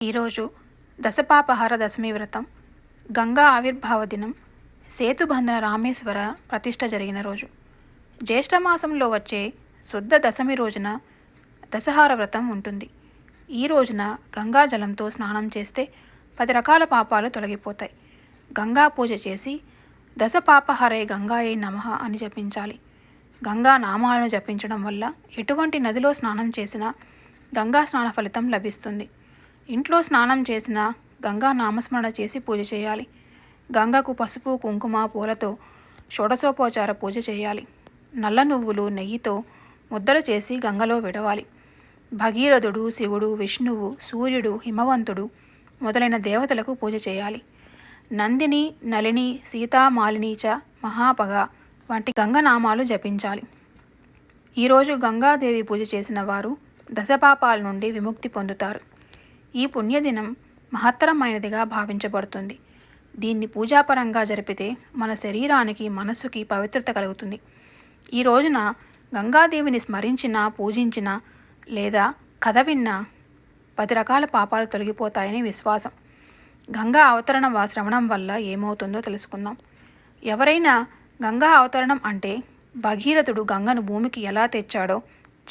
ఈరోజు దశపాపహార దశమి వ్రతం గంగా ఆవిర్భావ దినం సేతుబంధన రామేశ్వర ప్రతిష్ట జరిగిన రోజు. జ్యేష్ఠమాసంలో వచ్చే శుద్ధ దశమి రోజున దశహార వ్రతం ఉంటుంది. ఈ రోజున గంగా జలంతో స్నానం చేస్తే పది రకాల పాపాలు తొలగిపోతాయి. గంగా పూజ చేసి దశ పాపహరే గంగాయే నమః అని జపించాలి. గంగా నామాలను జపించడం వల్ల ఎటువంటి నదిలో స్నానం చేసినా గంగా స్నాన ఫలితం లభిస్తుంది. ఇంట్లో స్నానం చేసిన గంగా నామస్మరణ చేసి పూజ చేయాలి. గంగకు పసుపు కుంకుమ పూలతో షోడశోపచార పూజ చేయాలి. నల్ల నువ్వులు నెయ్యితో ముద్దలు చేసి గంగలో విడవాలి. భగీరథుడు శివుడు విష్ణువు సూర్యుడు హిమవంతుడు మొదలైన దేవతలకు పూజ చేయాలి. నందిని నలిని సీతా మాలినీచ మహాపగ వంటి గంగనామాలు జపించాలి. ఈరోజు గంగాదేవి పూజ చేసిన వారు దశపాపాల నుండి విముక్తి పొందుతారు. ఈ పుణ్యదినం మహత్తరమైనదిగా భావించబడుతుంది. దీన్ని పూజాపరంగా జరిపితే మన శరీరానికి మనస్సుకి పవిత్రత కలుగుతుంది. ఈ రోజున గంగాదేవిని స్మరించిన పూజించిన లేదా కథ విన్నా పది రకాల పాపాలు తొలగిపోతాయని విశ్వాసం. గంగా అవతరణ వా- శ్రవణం వల్ల ఏమవుతుందో తెలుసుకుందాం. ఎవరైనా గంగా అవతరణం అంటే భగీరథుడు గంగను భూమికి ఎలా తెచ్చాడో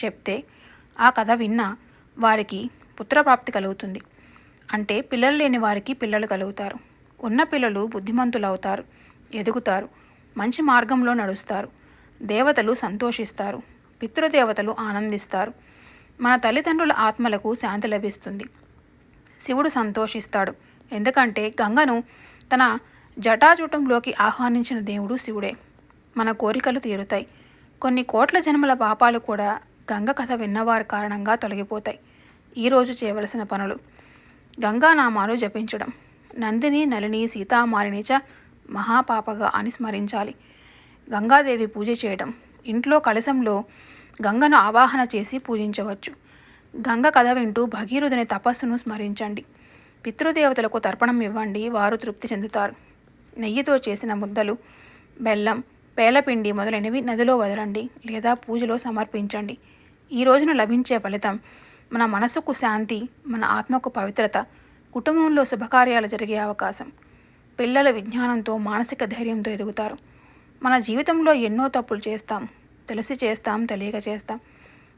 చెప్తే ఆ కథ విన్నా వారికి పుత్రప్రాప్తి కలుగుతుంది. అంటే పిల్లలు లేని వారికి పిల్లలు కలుగుతారు. ఉన్న పిల్లలు బుద్ధిమంతులు అవుతారు ఎదుగుతారు మంచి మార్గంలో నడుస్తారు దేవతలు సంతోషిస్తారు పితృదేవతలు ఆనందిస్తారు. మన తల్లిదండ్రుల ఆత్మలకు శాంతి లభిస్తుంది. శివుడు సంతోషిస్తాడు. ఎందుకంటే గంగను తన జటాజూటంలోకి ఆహ్వానించిన దేవుడు శివుడే. మన కోరికలు తీరుతాయి. కొన్ని కోట్ల జన్మల పాపాలు కూడా గంగ కథ విన్నవారి కారణంగా తొలగిపోతాయి. ఈరోజు చేయవలసిన పనులు. గంగానామాలు జపించడం. నందిని నలిని సీతామారినిచ మహాపాపగా అని స్మరించాలి గంగాదేవి పూజ చేయడం. ఇంట్లో కలశంలో గంగను ఆవాహన చేసి పూజించవచ్చు. గంగ కథ వింటూ భగీరథుని తపస్సును స్మరించండి. పితృదేవతలకు తర్పణం ఇవ్వండి వారు తృప్తి చెందుతారు. నెయ్యితో చేసిన ముద్దలు బెల్లం పేలపిండి మొదలైనవి నదిలో వదలండి లేదా పూజలో సమర్పించండి. ఈ రోజున లభించే ఫలితం మన మనసుకు శాంతి మన ఆత్మకు పవిత్రత కుటుంబంలో శుభకార్యాలు జరిగే అవకాశం. పిల్లల విజ్ఞానంతో మానసిక ధైర్యంతో ఎదుగుతారు. మన జీవితంలో ఎన్నో తప్పులు చేస్తాం తెలిసి చేస్తాం తెలియక చేస్తాం.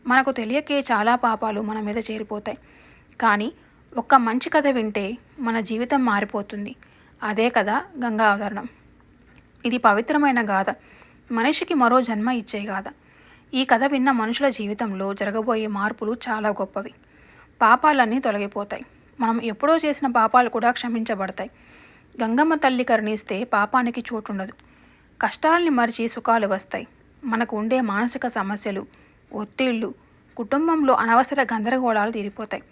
మనకు తెలియకే చాలా పాపాలు మన మీద చేరిపోతాయి. కానీ ఒక్క మంచి కథ వింటే మన జీవితం మారిపోతుంది. అదే కదా గంగా అవతరణం ఇది పవిత్రమైన గాథ. మనిషికి మరో జన్మ ఇచ్చే గాథ. ఈ కథ విన్న మనుషుల జీవితంలో జరగబోయే మార్పులు చాలా గొప్పవి. పాపాలన్నీ తొలగిపోతాయి. మనం ఎప్పుడో చేసిన పాపాలు కూడా క్షమించబడతాయి. గంగమ్మ తల్లి కరుణిస్తే పాపానికి చోటుండదు. కష్టాల్ని మరిచి సుఖాలు వస్తాయి. మనకు ఉండే మానసిక సమస్యలు ఒత్తిళ్ళు కుటుంబంలో అనవసర గందరగోళాలు తీరిపోతాయి.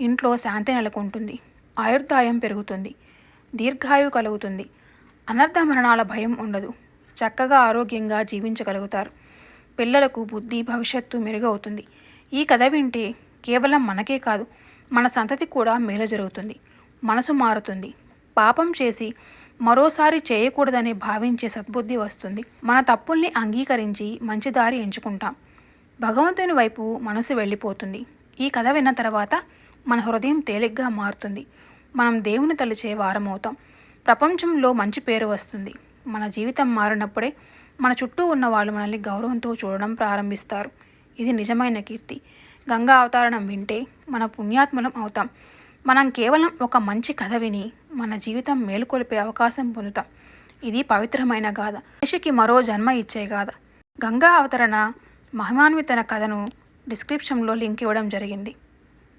ఇంట్లో శాంతి నెలకొంటుంది. ఆయుర్దాయం పెరుగుతుంది. దీర్ఘాయువు కలుగుతుంది. అనర్థ మరణాల భయం ఉండదు. చక్కగా ఆరోగ్యంగా జీవించగలుగుతారు. పిల్లలకు బుద్ధి భవిష్యత్తు మెరుగవుతుంది. ఈ కథ వింటే కేవలం మనకే కాదు మన సంతతి కూడా మేలు జరుగుతుంది. మనసు మారుతుంది. పాపం చేసి మరోసారి చేయకూడదని భావించే సద్బుద్ధి వస్తుంది. మన తప్పుల్ని అంగీకరించి మంచి దారి ఎంచుకుంటాం. భగవంతుని వైపు మనసు వెళ్ళిపోతుంది. ఈ కథ విన్న తర్వాత మన హృదయం తేలిగ్గా మారుతుంది. మనం దేవుని తలిచే వారమవుతాం. ప్రపంచంలో మంచి పేరు వస్తుంది. మన జీవితం మారినప్పుడే మన చుట్టూ ఉన్న వాళ్ళు మనల్ని గౌరవంతో చూడడం ప్రారంభిస్తారు. ఇది నిజమైన కీర్తి. గంగా అవతారణం వింటే మన పుణ్యాత్ములం అవుతాం. మనం కేవలం ఒక మంచి కథ విని మన జీవితం మేలుకొల్పే అవకాశం పొందుతాం. ఇది పవిత్రమైన గాథ. మనిషికి మరో జన్మ ఇచ్చే గాథ. గంగా అవతరణ మహిమాన్వితన కథను డిస్క్రిప్షన్లో లింక్ ఇవ్వడం జరిగింది.